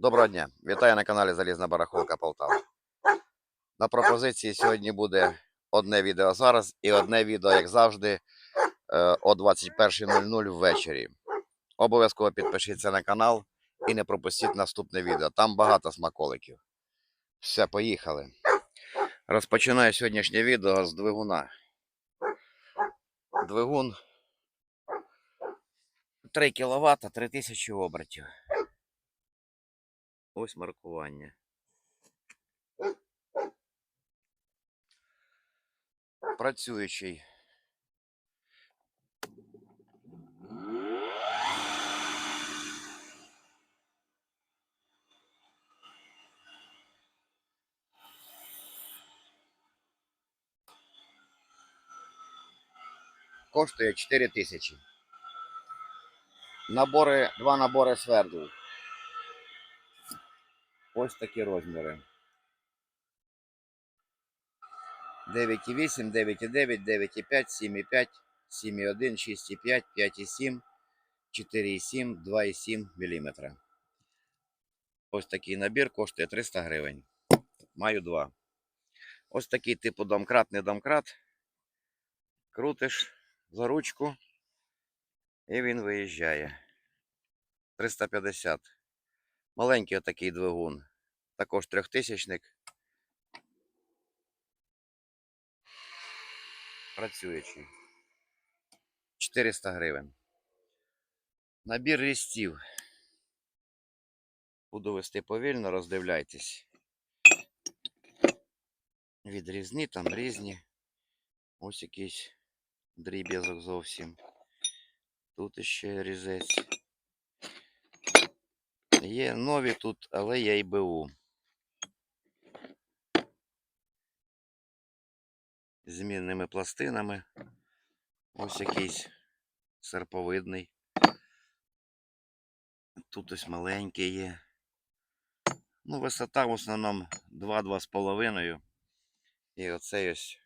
Доброго дня! Вітаю на каналі Залізна Барахолка Полтава. На пропозиції сьогодні буде одне відео зараз і одне відео, як завжди, е, о 21.00 ввечері. Обов'язково підпишіться на канал і не пропустіть наступне відео. Там багато смаколиків. Все, поїхали. Розпочинаю сьогоднішнє відео з двигуна. Двигун 3 кВт, 3000 обертів. Ось маркування. Працюючий. Коштує 4 тисячі. Набори, два набори свердл. Ось такі розміри. 9,8, 9,9, 9,5, 7,5, 7,1, 6,5, 5,7, 4,7, 2,7 мм. Ось такий набір коштує 300 гривень. Маю два. Ось такий типу домкрат, не домкрат. Крутиш за ручку і він виїжджає. 350. Маленький отакий двигун. Також трьохтисячник. Працюючий. 400 гривень. Набір різців. Буду вести повільно, роздивляйтесь. Відрізні, там різні. Ось якийсь дріб'язок зовсім. Тут ще різець. Є нові тут, але є і БУ. Змінними пластинами. Ось якийсь серповидний. Тут ось маленький є. Ну, висота в основному 2-2,5. І оцей ось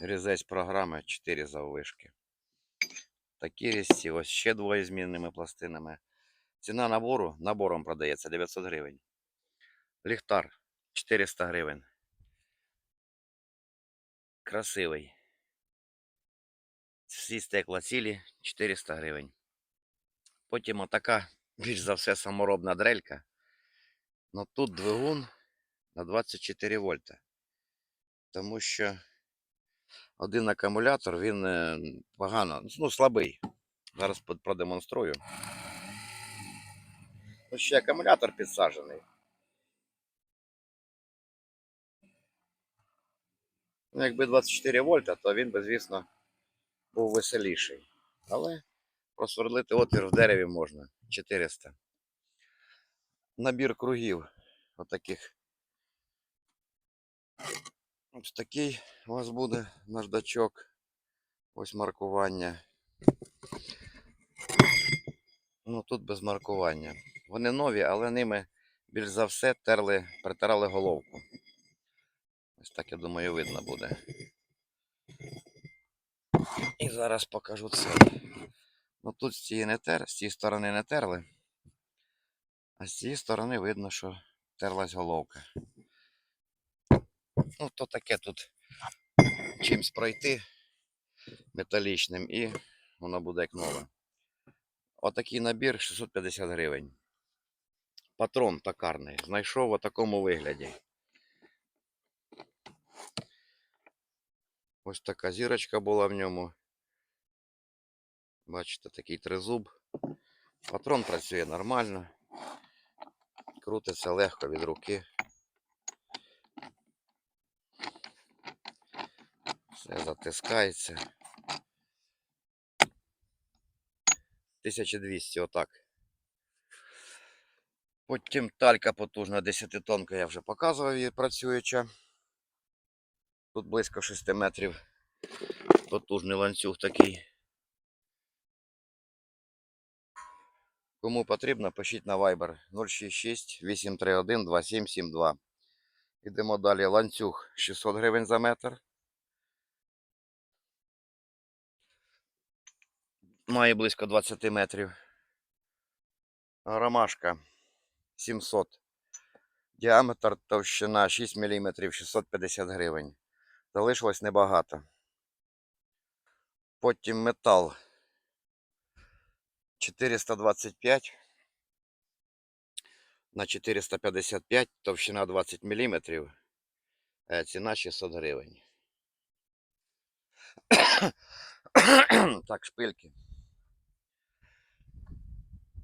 різець програми 4 заввишки. Такі різці, ось ще двоє змінними пластинами. Ціна набору набором продається 900 гривень. Ліхтар 400 гривень. Красивий. Всі стекла цілі 400 гривень. Потім отака, більш за все, саморобна дрелька. Но тут двигун на 24 вольта. Тому що один акумулятор, він е, погано, ну, слабий. Зараз продемонструю. Ще акумулятор підсаджений. Ну, якби 24 вольта, то він би, звісно, був веселіший. Але просверлити отвір в дереві можна. 400. Набір кругів. Отаких. Ось такий у вас буде наждачок. Ось маркування. Ну тут без маркування. Вони нові, але ними більш за все терли, притирали головку. Ось так, я думаю, видно буде. І зараз покажу це. Ну тут з цієї не тер, з цієї сторони не терли. А з цієї сторони видно, що терлась головка. Ну, то таке тут чимсь пройти металічним і воно буде як нове. Отакий набір 650 гривень. Патрон токарний. Знайшов у такому вигляді. Ось така зірочка була в ньому. Бачите, такий тризуб. Патрон працює нормально. Крутиться легко від руки. Все затискається. 1200 отак. Потім талька потужна 10 тонка, я вже показував її працююча. Тут близько 6 метрів. Потужний ланцюг такий. Кому потрібно, пишіть на Viber 066 831 2772. Ідемо далі. Ланцюг 600 гривень за метр. Має близько 20 метрів. Ромашка 700. Діаметр товщина 6 мм 650 гривень. Залишилось небагато. Потім метал 425 на 455, товщина 20 мм. Ціна 600 гривень. так, шпильки.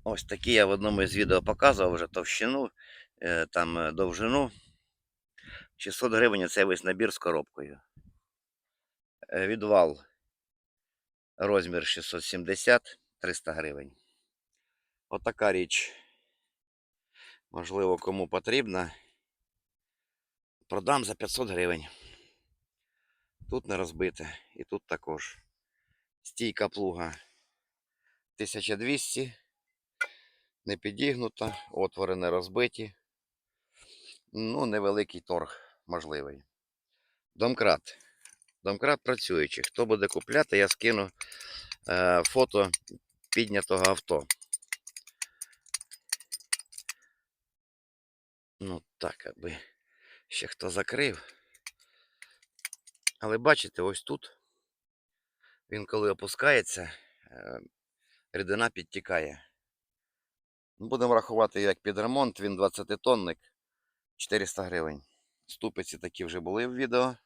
Ось такі я в одному із відео показував вже товщину, е, там е, довжину. 600 гривень це весь набір з коробкою. Е, Відвал розмір 670 300 гривень. Отака річ. Можливо, кому потрібна. Продам за 500 гривень. Тут не розбите. І тут також. Стійка плуга 1200. Не підігнута, отвори не розбиті. Ну, невеликий торг можливий. Домкрат. Домкрат працюючий. Хто буде купляти, я скину е, фото піднятого авто. Ну, так, аби ще хто закрив. Але бачите, ось тут він коли опускається, е, рідина підтікає. Будемо рахувати як під ремонт, він 20-тонник, 400 гривень. Ступиці такі вже були в відео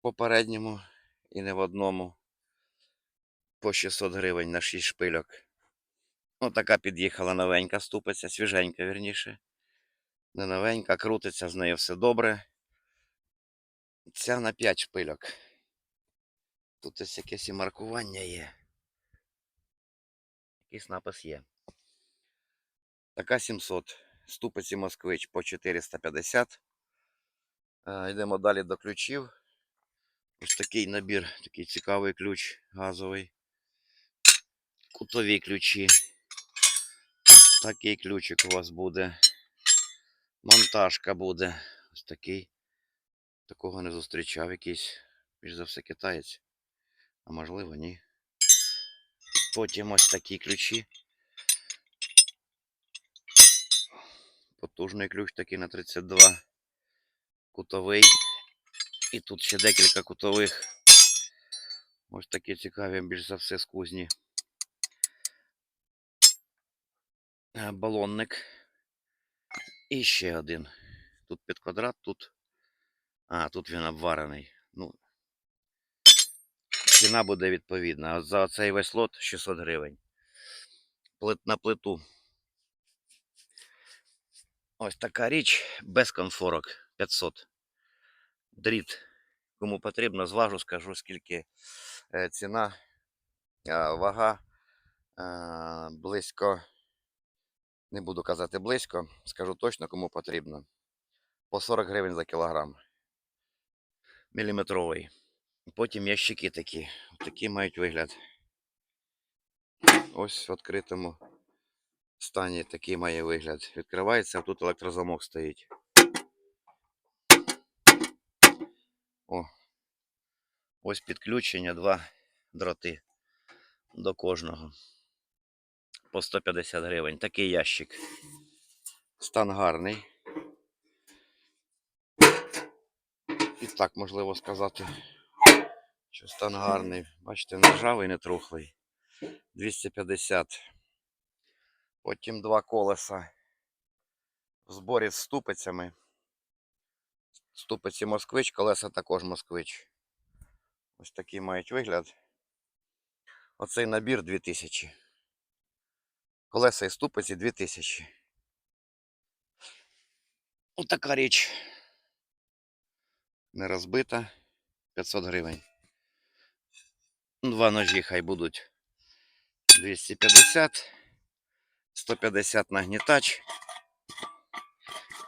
попередньому і не в одному. По 600 гривень на 6 шпильок. Ось така під'їхала новенька ступиця, свіженька, вірніше. Не новенька, крутиться, з нею все добре. Ця на 5 шпильок. Тут ось якесь і маркування є. Якийсь напис є. Така 700. Ступиці Москвич по 450. Е, Йдемо далі до ключів. Ось такий набір, такий цікавий ключ газовий. Кутові ключі. Такий ключик у вас буде. Монтажка буде. Ось такий. Такого не зустрічав якийсь. Більш за все китаєць. А можливо, ні. Потім ось такі ключі. Потужний ключ такий на 32. Кутовий. І тут ще декілька кутових. Ось такі цікаві, більш за все з кузні. Е, Балонник. І ще один. Тут під квадрат, тут. А, тут він обварений. Ну, ціна буде відповідна. За цей весь лот 600 гривень. Плит на плиту. Ось така річ без конфорок 500. Дріт. Кому потрібно, зважу, скажу, скільки е, ціна, вага близько. Не буду казати близько, скажу точно, кому потрібно. По 40 гривень за кілограм. Міліметровий. Потім ящики такі. Такі мають вигляд. Ось в відкритому стані такий має вигляд. Відкривається, а тут електрозамок стоїть. О. Ось підключення, два дроти до кожного. По 150 гривень. Такий ящик. Стан гарний. І так можливо сказати, що стан гарний. Бачите, не ржавий, не трухлий. 250. Потім два колеса в зборі з ступицями. Ступиці москвич, колеса також москвич. Ось такий мають вигляд. Оцей набір 2000. Колеса і ступиці 2000. Отака річ. Не розбита. 500 гривень. Два ножі хай будуть 250. 150 нагнітач.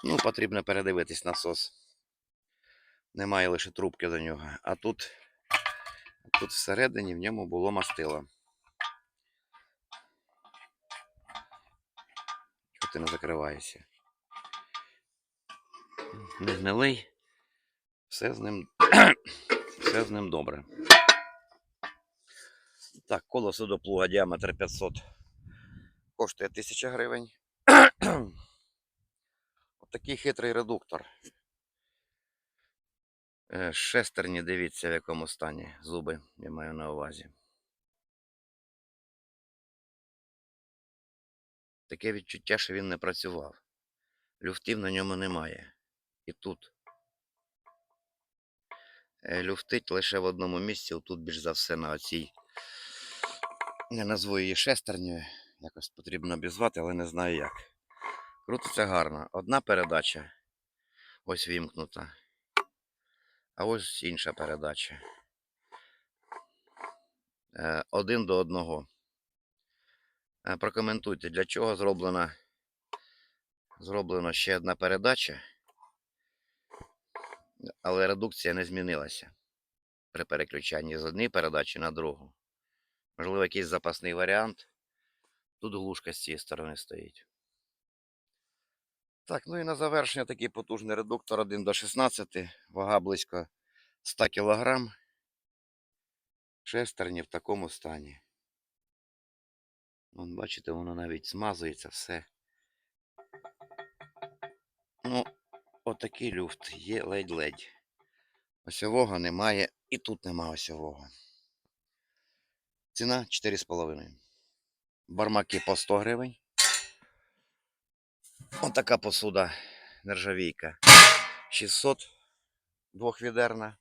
Ну, потрібно передивитись насос. Немає лише трубки до нього. А тут, тут всередині в ньому було мастило. Чого ти не закриваєшся? Не гнилий. Все з ним, все з ним добре. Так, колесо до плуга діаметр 500. Коштує 1000 гривень. Отакий хитрий редуктор. Е, Шестерні, дивіться в якому стані. Зуби я маю на увазі. Таке відчуття, що він не працював. Люфтів на ньому немає. І тут. Е, Люфтить лише в одному місці, тут більш за все на оцій. Не назву її шестернею, якось потрібно обізвати, але не знаю як. Крутиться гарно. Одна передача ось вімкнута. А ось інша передача. Е, Один до одного. Е, Прокоментуйте, для чого зроблена, зроблена ще одна передача, але редукція не змінилася при переключанні з однієї передачі на другу. Можливо, якийсь запасний варіант. Тут глушка з цієї сторони стоїть. Так, ну і на завершення такий потужний редуктор 1 до 16, вага близько 100 кг. Шестерні в такому стані. Вон, бачите, воно навіть змазується все. Ну, отакий люфт є ледь-ледь. Осьового немає і тут нема осьового. Ціна 4,5. Бармаки по 100 гривень. Отака посуда нержавійка. 600 двохвідерна.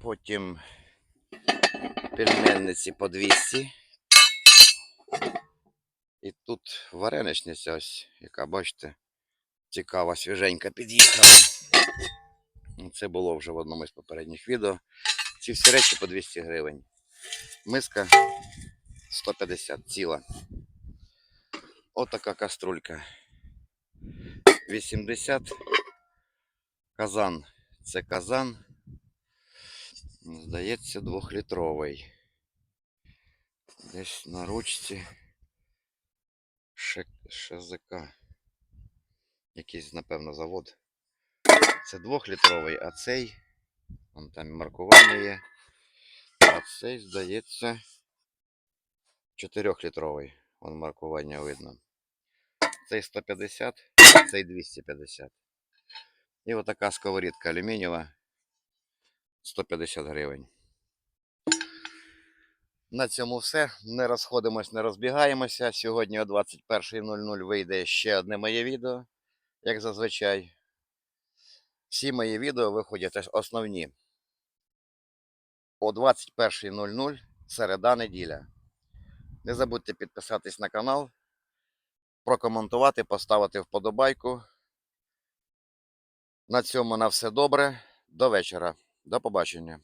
Потім пельменниці по 200. І тут вареничниця ось, яка, бачите, цікава, свіженька під'їхала. Це було вже в одному із попередніх відео. Ці всі речі по 200 гривень. Миска 150 ціла. Отака каструлька. 80. Казан. Це казан. Здається, двохлітровий. Десь на ручці. ШЗК. Якийсь, напевно, завод. Це двохлітровий, а цей. Вон там маркування є. А цей, здається, чотирьохлітровий. Вон маркування видно. Цей 150, цей 250. І отака сковорідка алюмінієва 150 гривень. На цьому все. Не розходимось, не розбігаємося. Сьогодні о 21.00 вийде ще одне моє відео, як зазвичай. Всі мої відео виходять основні о 21.00 середа неділя. Не забудьте підписатись на канал, прокоментувати, поставити вподобайку. На цьому на все добре. До вечора. До побачення.